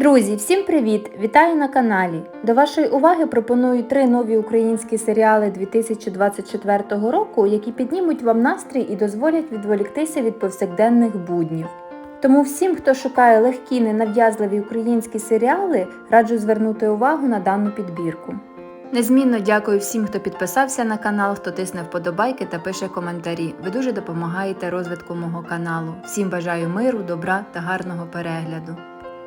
Друзі, всім привіт! Вітаю на каналі! До вашої уваги пропоную три нові українські серіали 2024 року, які піднімуть вам настрій і дозволять відволіктися від повсякденних буднів. Тому всім, хто шукає легкі, ненав'язливі українські серіали, раджу звернути увагу на дану підбірку. Незмінно дякую всім, хто підписався на канал, хто тисне вподобайки та пише коментарі. Ви дуже допомагаєте розвитку мого каналу. Всім бажаю миру, добра та гарного перегляду.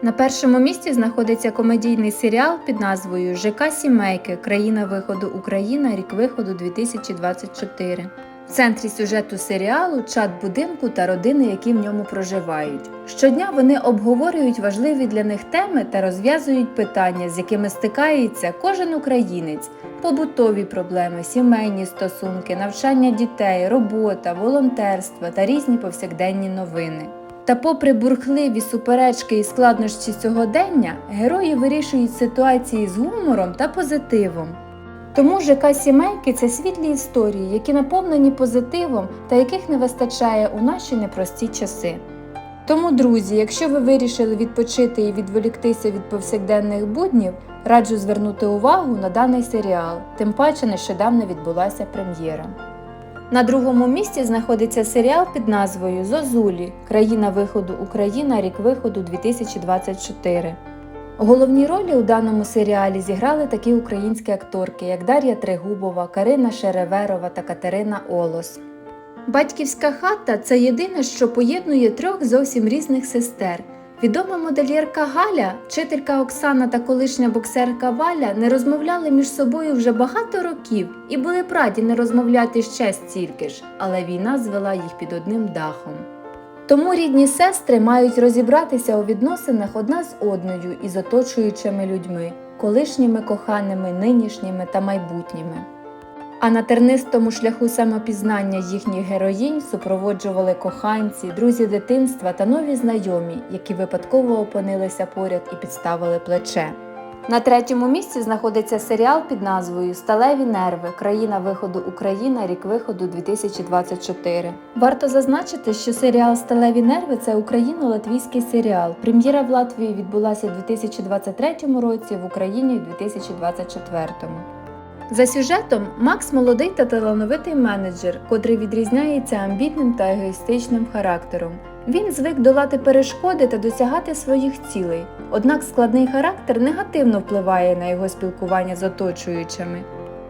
На першому місці знаходиться комедійний серіал під назвою ЖК Сімейки Країна виходу Україна, рік виходу 2024. В центрі сюжету серіалу чат будинку та родини, які в ньому проживають. Щодня вони обговорюють важливі для них теми та розв'язують питання, з якими стикається кожен українець: побутові проблеми, сімейні стосунки, навчання дітей, робота, волонтерство та різні повсякденні новини. Та, попри бурхливі суперечки і складнощі сьогодення, герої вирішують ситуації з гумором та позитивом. Тому ЖК сімейки це світлі історії, які наповнені позитивом та яких не вистачає у наші непрості часи. Тому, друзі, якщо ви вирішили відпочити і відволіктися від повсякденних буднів, раджу звернути увагу на даний серіал, тим паче нещодавно відбулася прем'єра. На другому місці знаходиться серіал під назвою Зозулі Країна виходу Україна, рік виходу 2024. Головні ролі у даному серіалі зіграли такі українські акторки, як Дар'я Трегубова, Карина Шереверова та Катерина Олос. Батьківська хата це єдине, що поєднує трьох зовсім різних сестер. Відома модельєрка Галя, вчителька Оксана та колишня боксерка Валя не розмовляли між собою вже багато років і були б раді не розмовляти ще стільки ж, але війна звела їх під одним дахом. Тому рідні сестри мають розібратися у відносинах одна з одною і з оточуючими людьми, колишніми коханими, нинішніми та майбутніми. А на тернистому шляху самопізнання їхніх героїнь супроводжували коханці, друзі дитинства та нові знайомі, які випадково опинилися поряд і підставили плече. На третьому місці знаходиться серіал під назвою Сталеві нерви. Країна виходу Україна, рік виходу 2024. Варто зазначити, що серіал Сталеві нерви це україно-латвійський серіал. Прем'єра в Латвії відбулася у 2023 році, в Україні у 2024. За сюжетом Макс молодий та талановитий менеджер, котрий відрізняється амбітним та егоїстичним характером. Він звик долати перешкоди та досягати своїх цілей, однак складний характер негативно впливає на його спілкування з оточуючими.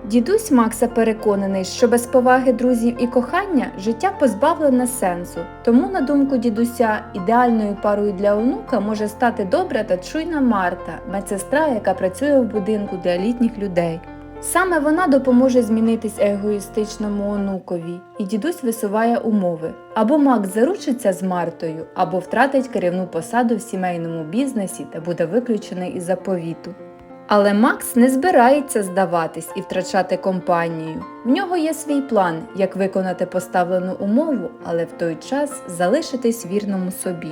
Дідусь Макса переконаний, що без поваги друзів і кохання життя позбавлене сенсу. Тому, на думку дідуся, ідеальною парою для онука може стати добра та чуйна Марта, медсестра, яка працює в будинку для літніх людей. Саме вона допоможе змінитись егоїстичному онукові, і дідусь висуває умови: або Макс заручиться з Мартою, або втратить керівну посаду в сімейному бізнесі та буде виключений із заповіту. Але Макс не збирається здаватись і втрачати компанію. В нього є свій план, як виконати поставлену умову, але в той час залишитись вірному собі.